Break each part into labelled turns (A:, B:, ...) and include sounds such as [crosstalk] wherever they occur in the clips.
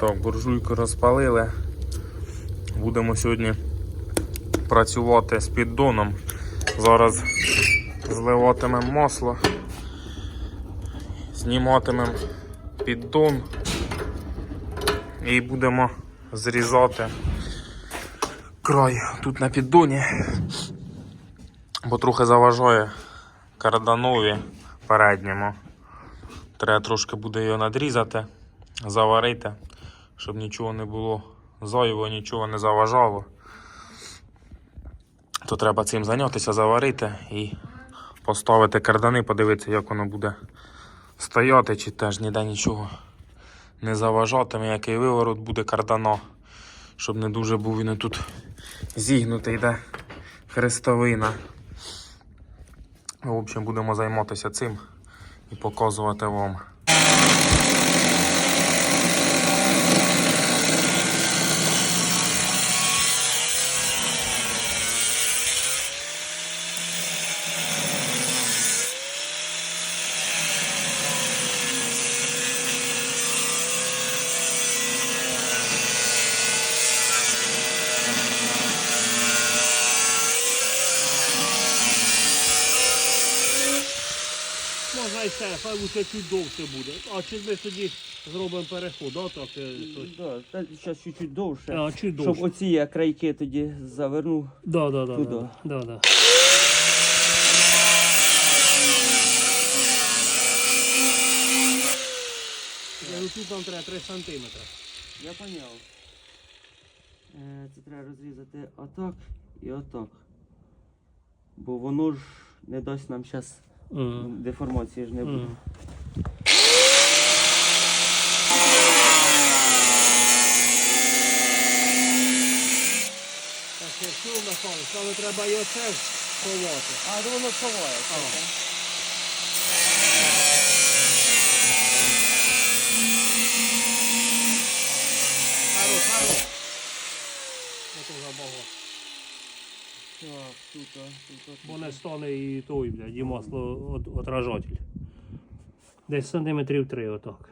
A: Так, буржуйку розпалили. Будемо сьогодні працювати з піддоном. Зараз зливатимемо масло, зніматимемо піддон і будемо зрізати край тут на піддоні, бо трохи заважає карданові передньому. Треба трошки буде його надрізати, заварити, щоб нічого не було зайвого, нічого не заважало. То треба цим зайнятися, заварити і поставити кардани, подивитися, як воно буде стояти, чи теж ніде нічого не заважатиме, який виворот буде кардано, щоб не дуже був він тут зігнутий, йде хрестовина. В общем, будемо займатися цим і показувати вам.
B: Можна і все, хай лише чуть довше буде. А чи ми тоді зробимо переход, да, так? е, то-
C: Да, та зараз чуть-чуть довше.
B: А, чуть
C: Щоб
B: довше.
C: оці я крайки тоді завернув.
B: Да, да, да,
C: Туди.
B: да, да. Я, ну, Тут нам треба 3 сантиметри.
C: Я поняв. Е, Це треба розрізати отак і отак. Бо воно ж не дасть нам зараз Деформації ж не буде.
B: Так, що, що Михайло, саме треба і оце ж ховати.
C: А, то воно сховається. Так?
B: Хорош, хорош. Ото забагато.
C: Так, тут, тут, а,
B: Бо не стане і той, блядь, і масло от, отражатель. Десь сантиметрів три отак.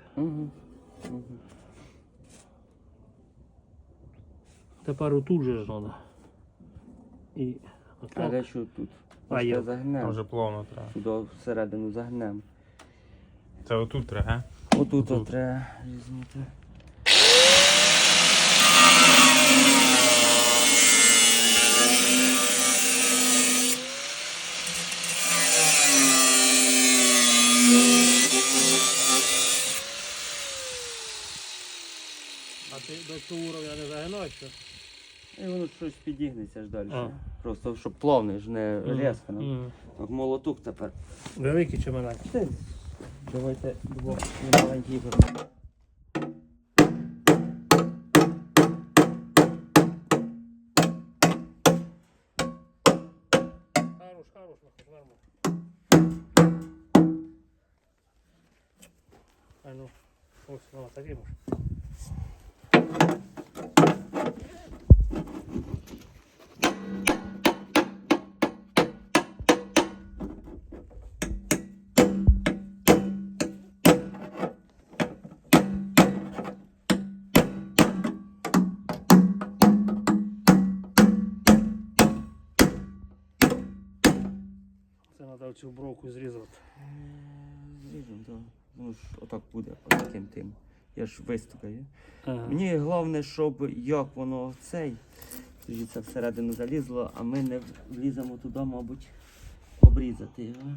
B: Тепер отут же ж треба. І
C: А
B: отак.
C: де що тут?
B: А,
C: це загнемо.
A: Дуже плавно треба.
C: Туди всередину загнемо.
A: Це отут треба, га?
C: Отут
A: Отут.
C: треба різнути.
B: А ти до цього уровня не загинаєшся?
C: І воно щось підігнеться ж далі.
B: А.
C: Просто щоб плавний ж не різко. нам.
B: Мгм.
C: Так, молоток тепер.
B: Великий чи маленький?
C: Давайте двох маленьких.
B: Хорош, хорош, нахуй, нормально. А ну, ось вона такий може. Треба цю бровку зрізати.
C: Зрізом, так. Ну ж отак буде, отаким тим. Я ж вистукаю.
B: Ага.
C: Мені головне, щоб як воно цей, це всередину залізло, а ми не вліземо туди, мабуть, обрізати його.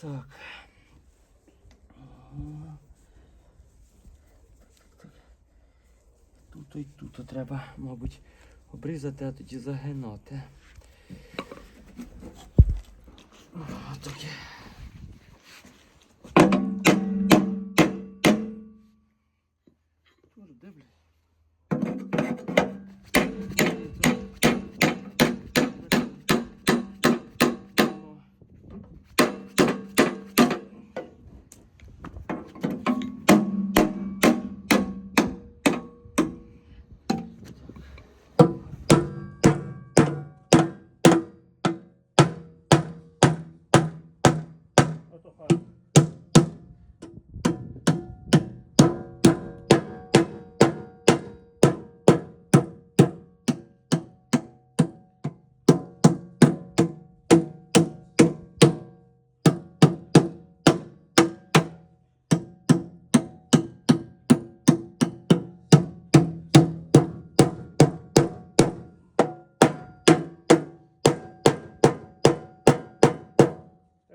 C: Так. Тут і тут треба, мабуть, обрізати, а тоді загинати.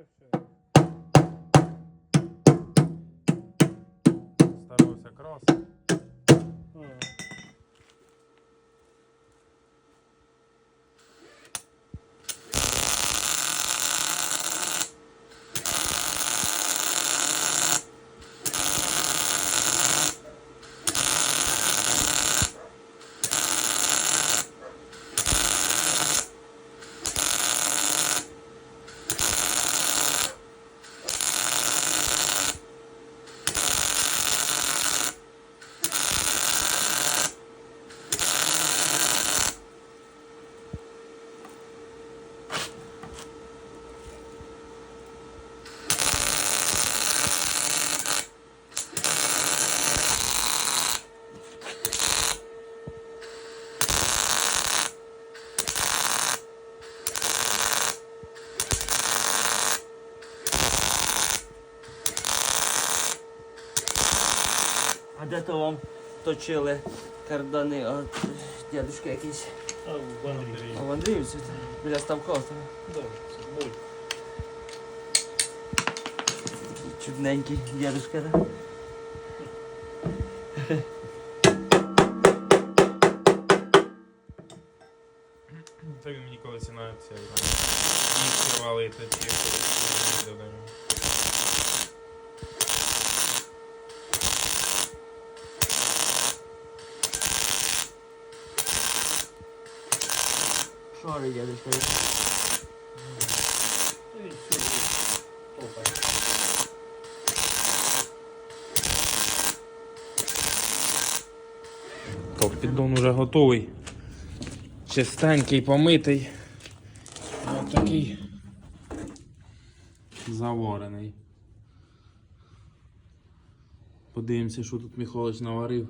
B: Так все. А
C: де то вам точили кардани от дядюшки якийсь?
B: А в Андрії.
C: А в Андріївці біля ставка.
B: Добре.
C: Чудненький дядушка, да?
A: Та він мені колись на це їх валити чи колись до нього.
C: Дядушка. да?
B: І все. Топай.
A: Так, піддон уже готовий. Чистенький, помитий. Ось такий заварений. Подивимося, що тут Михайлович наварив.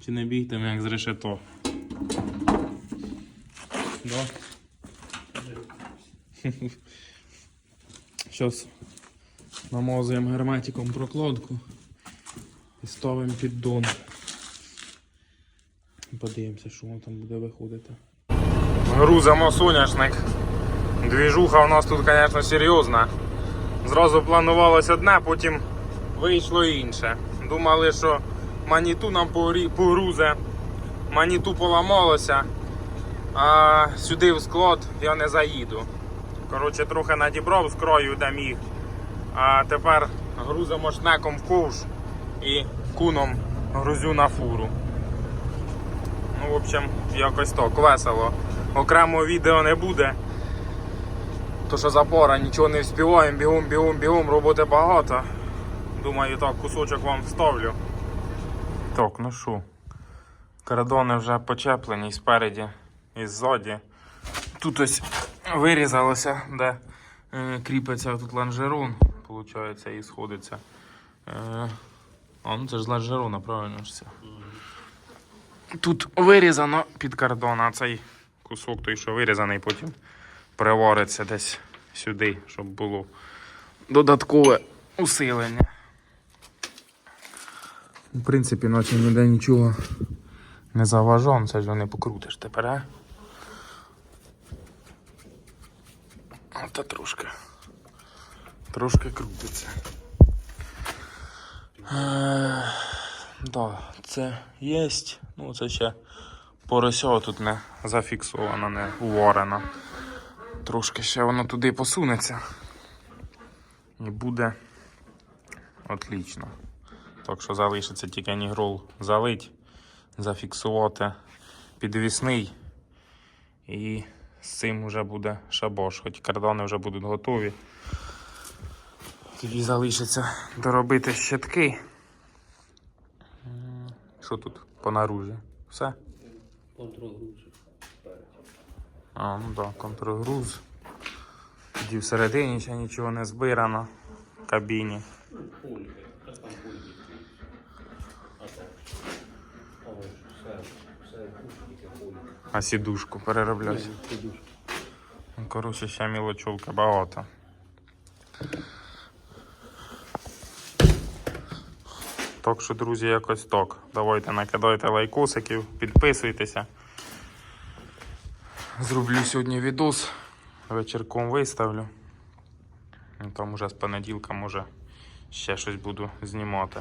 A: Чи не бігтиме, як з решето. Да? [laughs] Зараз намазуємо герметиком прокладку і ставимо піддон. Подивимося, що воно там буде виходити. Грузимо соняшник. Двіжуха у нас тут, звісно, серйозна. Зразу планувалось одне, потім вийшло інше. Думали, що маніту нам погрузе, маніту поламалося, а сюди в склад я не заїду. Коротше, трохи надібрав з краю, де міг. А тепер грузимо шнеком в ковш і куном грузю на фуру. Ну, в общем, якось так, весело. Окремого відео не буде. То що запора, нічого не вспіваємо, бігом, бігом, бігом, роботи багато. Думаю, так, кусочок вам вставлю. Так, ну що. Кордони вже почеплені спереді, і ззаді. Тут ось вирізалося, де е, кріпиться тут лонжерон, виходить, і сходиться. Е, а, ну це ж з лонжерона, правильно ж це. Тут вирізано під кордон, а цей кусок той, що вирізаний, потім привариться десь сюди, щоб було додаткове усилення. В принципі, наче ніде нічого не заважав, це ж не покрутиш тепер, а? Та трошки. Трошки крутиться. Е, да, це є. Ну, це ще Порося тут не зафіксовано, не уворено. Трошки ще воно туди посунеться. І буде отлично. Так що залишиться тільки нігрол залить, зафіксувати підвісний. І з цим вже буде шабош, хоч кардани вже будуть готові. Тоді залишиться доробити щитки. Що тут по наружі? Все?
B: Контрогрузчик.
A: А, ну так, да, контргруз. Тоді всередині ще нічого не збирано в кабіні.
B: Полька. Якраз там польки. А так. А ось все, все кушники польки.
A: А сідушку перероблять. Ну, Коротше, ще мілочовка багато. Так що, друзі, якось так. Давайте накидайте лайкосиків, підписуйтеся. Зроблю сьогодні відос. Вечірком виставлю. Ну, Там уже з понеділка, може, ще щось буду знімати.